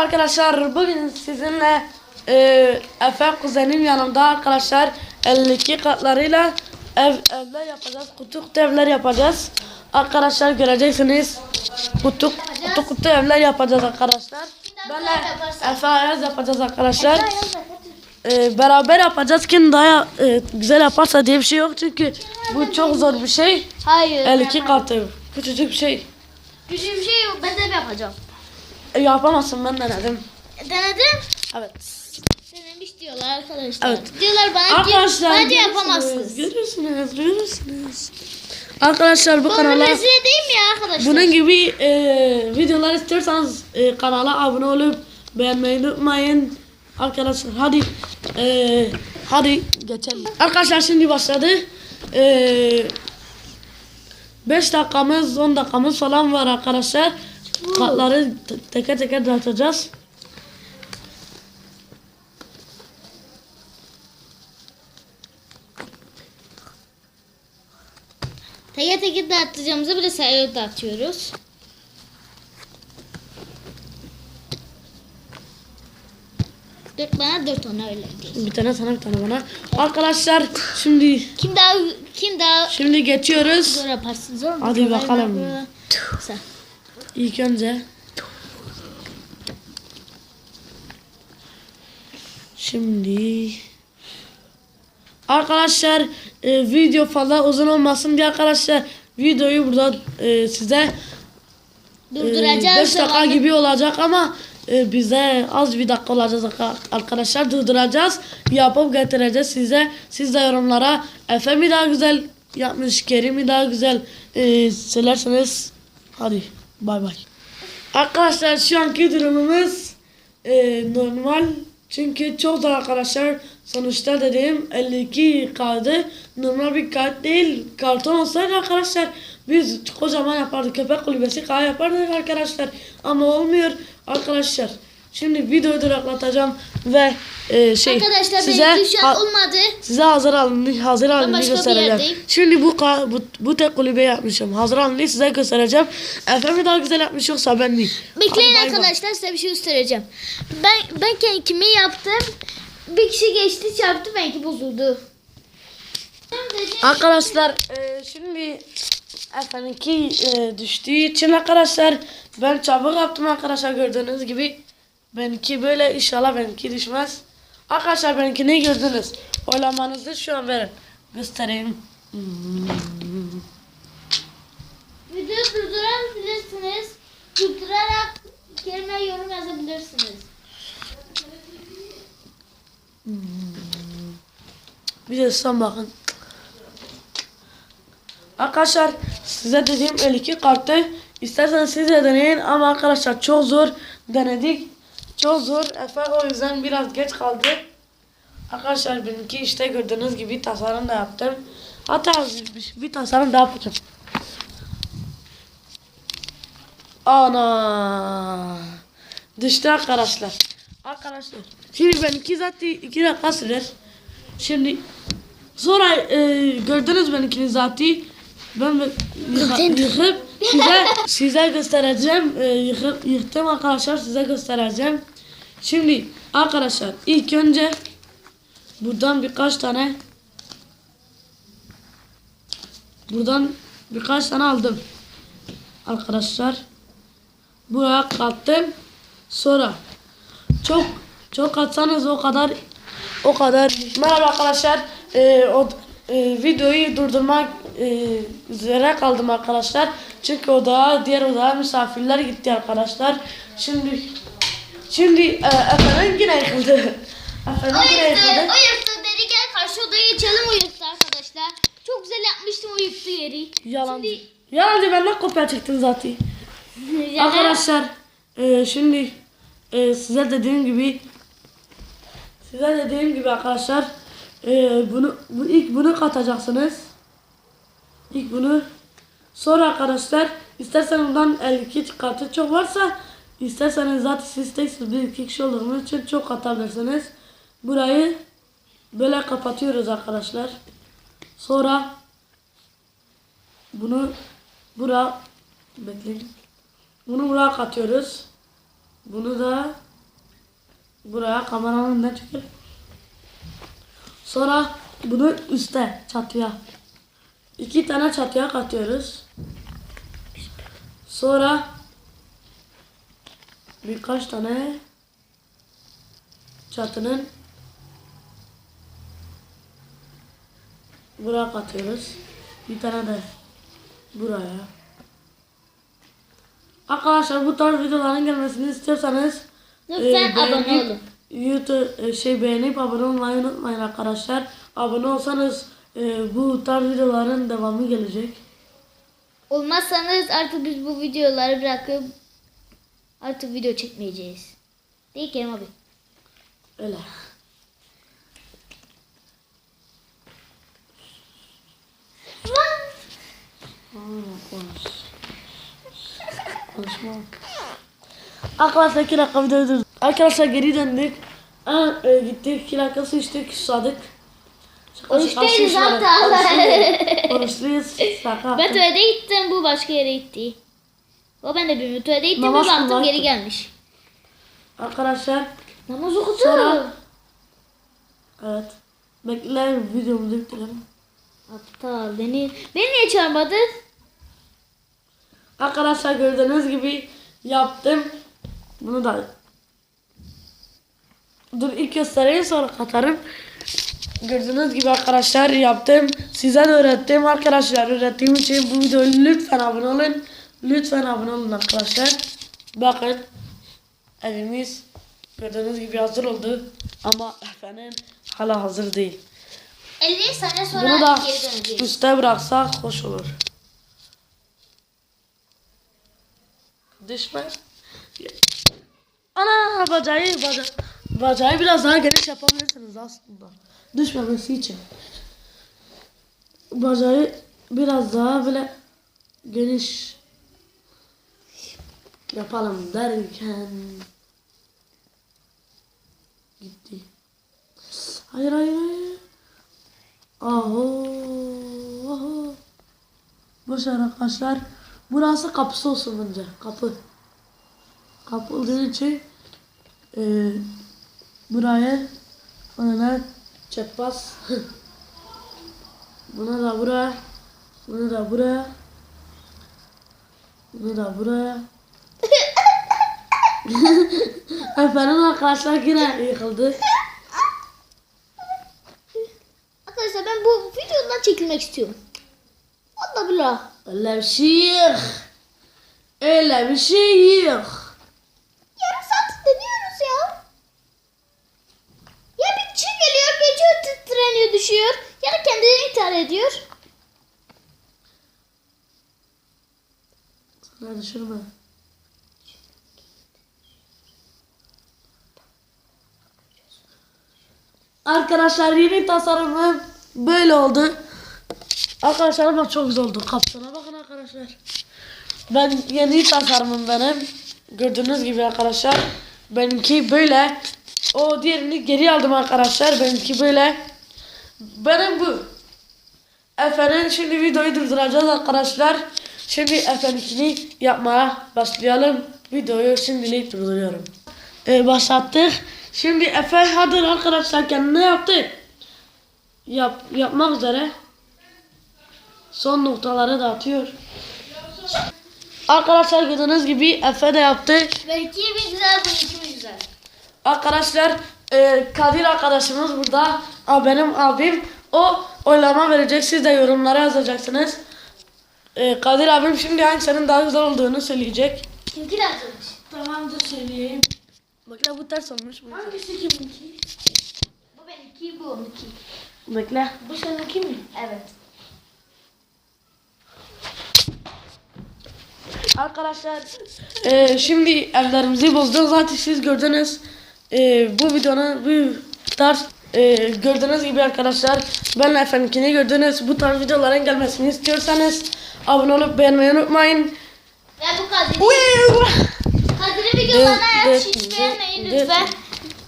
Merhaba arkadaşlar. Bugün sizinle e, Efe kuzenim yanımda arkadaşlar 52 katlarıyla ev, evler yapacağız. Kutu kutu evler yapacağız. Arkadaşlar göreceksiniz. Kutu kutu kutu evler yapacağız arkadaşlar. Benle Efe Ayaz yapacağız arkadaşlar. E, beraber yapacağız. Kim daha e, güzel yaparsa diye bir şey yok. Çünkü bu çok zor bir şey. Hayır. 52 kat ev. Küçücük bir şey. Küçük bir şey yok. Ben de yapacağım. E, yapamazsın ben denedim. Denedim. Evet. Denemiş diyorlar arkadaşlar. Evet. Diyorlar bana Arkadaşlar ki bence yapamazsınız. Görürsünüz, görürsünüz. Arkadaşlar bu Bu kanala değil mi ya arkadaşlar? bunun gibi e, videolar istiyorsanız e, kanala abone olup beğenmeyi unutmayın. Arkadaşlar hadi e, hadi geçelim. Arkadaşlar şimdi başladı. E, 5 dakikamız 10 dakikamız falan var arkadaşlar. Katları te- teker teker dağıtacağız. Teke teke dağıtacağımızı bir de sayıyor dağıtıyoruz. Dört bana dört ona öyle değil. Bir tane sana bir tane bana. Arkadaşlar şimdi Kim daha kim daha şimdi geçiyoruz. zor yaparsın zor? Hadi bakalım. mı? İlk önce Şimdi Arkadaşlar e, video fazla uzun olmasın diye arkadaşlar videoyu burada e, size Durduracağız. 5 dakika zamanı. gibi olacak ama e, bize az bir dakika olacak arka- arkadaşlar durduracağız yapıp getireceğiz size siz de yorumlara Efe mi daha güzel yapmış Kerim mi daha güzel e, söylerseniz hadi bay bay arkadaşlar şu anki durumumuz e, normal çünkü çok da arkadaşlar sonuçta dediğim 52 kaldı. Normal bir kart değil. Karton olsaydı arkadaşlar biz kocaman yapardık. Köpek kulübesi kaya yapardık arkadaşlar. Ama olmuyor arkadaşlar. Şimdi videoyu duraklatacağım ve e, şey Arkadaşlar size an ha- olmadı. size hazır halini hazır bir göstereceğim. Şimdi bu, bu bu tek kulübe yapmışım. Hazır halini size göstereceğim. Efe mi daha güzel yapmış yoksa ben mi? Bekleyin Hadi bay bay. arkadaşlar size bir şey göstereceğim. Ben ben kendimi yaptım. Bir kişi geçti çarptı benimki bozuldu. Arkadaşlar e, şimdi Efe'ninki e, düştüğü için arkadaşlar ben çabuk yaptım arkadaşlar gördüğünüz gibi. Benimki böyle inşallah benimki düşmez. Arkadaşlar benimki ne gördünüz? Oylamanızı şu an verin. Göstereyim. Videoyu durdurabilirsiniz. Durdurarak kelime yorum yazabilirsiniz. Bir de son bakın. Arkadaşlar size dediğim 52 kartı isterseniz siz de deneyin ama arkadaşlar çok zor denedik. Çok zor. Efe o yüzden biraz geç kaldı. Arkadaşlar benimki işte gördüğünüz gibi tasarım da yaptım. Hatta bir, tasarım daha yapacağım. Ana. Düştü arkadaşlar. Arkadaşlar. Şimdi benimki zaten 2 dakika sürer. Şimdi sonra e, gördünüz benimkini zaten. Ben yıkıp size size göstereceğim. E, yıkıp yıktım arkadaşlar size göstereceğim. Şimdi arkadaşlar ilk önce buradan birkaç tane buradan birkaç tane aldım. Arkadaşlar buraya kattım. Sonra çok çok atsanız o kadar o kadar. Merhaba arkadaşlar. Ee, o e, videoyu durdurmak e, üzere kaldım arkadaşlar. Çünkü odaya diğer odaya misafirler gitti arkadaşlar. Şimdi şimdi e, efendim yine yıkıldı. Efendim yine yıkıldı. o yıktı dedi gel karşı odaya geçelim o yıktı arkadaşlar. Çok güzel yapmıştım o yıktı yeri. Yalancı. Şimdi- Yalancı benden kopya çektim zaten. Yani Arkadaşlar e, şimdi e, size dediğim gibi size dediğim gibi arkadaşlar e, bunu bu ilk bunu katacaksınız. İlk bunu sonra arkadaşlar istersen bundan 52 kartı çok varsa isterseniz zaten siz teksiniz bir iki kişi olduğunuz için çok katabilirsiniz. Burayı böyle kapatıyoruz arkadaşlar. Sonra bunu bura bekleyin. Bunu buraya katıyoruz. Bunu da Buraya kameranın önünden çekil. Sonra bunu üste çatıya. İki tane çatıya katıyoruz. Sonra birkaç tane çatının buraya katıyoruz. Bir tane de buraya. Arkadaşlar bu tarz videoların gelmesini istiyorsanız Lütfen e, abone olun. YouTube e, şey beğenip abone olmayı unutmayın arkadaşlar. Abone olsanız e, bu tarz videoların devamı gelecek. Olmazsanız artık biz bu videoları bırakıp artık video çekmeyeceğiz. Değil Kerem abi. Öyle. Konuşma. Arkadaşlar iki dakika videoyu. Arkadaşlar geri döndük. Aa, e, gittik iki dakika su içtik susadık. Şaka O şaka, işteydi su içmedik. zaten. Konuşluyuz. Konuşluyuz. Şaka Ben tuvalete gittim bu başka yere gitti. O ben de bilmiyorum. Tuvalete gittim Namaz bir baktım geri gelmiş. Arkadaşlar Namaz okudu. Sonra- evet. Bekle videomuzu bitirelim. Aptal beni beni niye çağırmadı? Arkadaşlar gördüğünüz gibi yaptım. Bunu da Dur ilk göstereyim sonra katarım. Gördüğünüz gibi arkadaşlar yaptım. Size de öğrettim arkadaşlar. Öğrettiğim için bu videoya lütfen abone olun. Lütfen abone olun arkadaşlar. Bakın evimiz gördüğünüz gibi hazır oldu. Ama efendim hala hazır değil. 50 saniye sonra Bunu da geri döneceğiz. üste bıraksak hoş olur. Düşme. Ana bacağı, bacağı, bacağı biraz daha geniş yapabilirsiniz aslında. Düşmemesi için. Bacağı biraz daha böyle geniş yapalım derken gitti. Hayır hayır hayır. Aho. aho. Boş arkadaşlar. Burası kapısı olsun bence. Kapı. Kapı olduğu için e, buraya önüne çekmez. Bunu da buraya. Bunu da buraya. Bunu da buraya. Efendim arkadaşlar yine yıkıldı. Arkadaşlar ben bu videodan çekilmek istiyorum. Allah billah. Öyle bir şey yok. Öyle bir şey yok. Yarım saat deniyoruz ya. Ya bir kişi geliyor, titreniyor, düşüyor. Ya kendini intihar ediyor. Sana düşürme. Arkadaşlar yeni tasarımım böyle oldu. Arkadaşlar ama çok güzel. Kapsana bakın arkadaşlar. Ben yeni tasarımım benim. Gördüğünüz gibi arkadaşlar. Benimki böyle. O diğerini geri aldım arkadaşlar. Benimki böyle. Benim bu. Efendim şimdi videoyu durduracağız arkadaşlar. Şimdi efendikini yapmaya başlayalım. Videoyu şimdilik durduruyorum. Ee, başlattık. Şimdi Efe hadi arkadaşlar kendine yaptı. Yap, yapmak üzere. Son noktaları da atıyor. Arkadaşlar gördüğünüz gibi Efe de yaptı. Belki mi güzel, bununki mi güzel? Arkadaşlar e, Kadir arkadaşımız burada. Aa, benim abim. O oylama verecek. Siz de yorumlara yazacaksınız. E, Kadir abim şimdi hangisinin daha güzel olduğunu söyleyecek. Kimki de güzelmiş. Tamamdır söyleyeyim. Bekle bu ters olmuş. Hangisi kiminki? Bu benimki, bu onunki. Bekle. Bu seninki mi? Evet. Arkadaşlar e, şimdi ellerimizi bozduk. Zaten siz gördünüz. E, bu videonun bu tarz e, gördüğünüz gibi arkadaşlar ben efendikini gördünüz. Bu tarz videoların gelmesini istiyorsanız abone olup beğenmeyi unutmayın. Ve bu Kadir'in Uy! Kadir'in videolarına hiç beğenmeyin lütfen.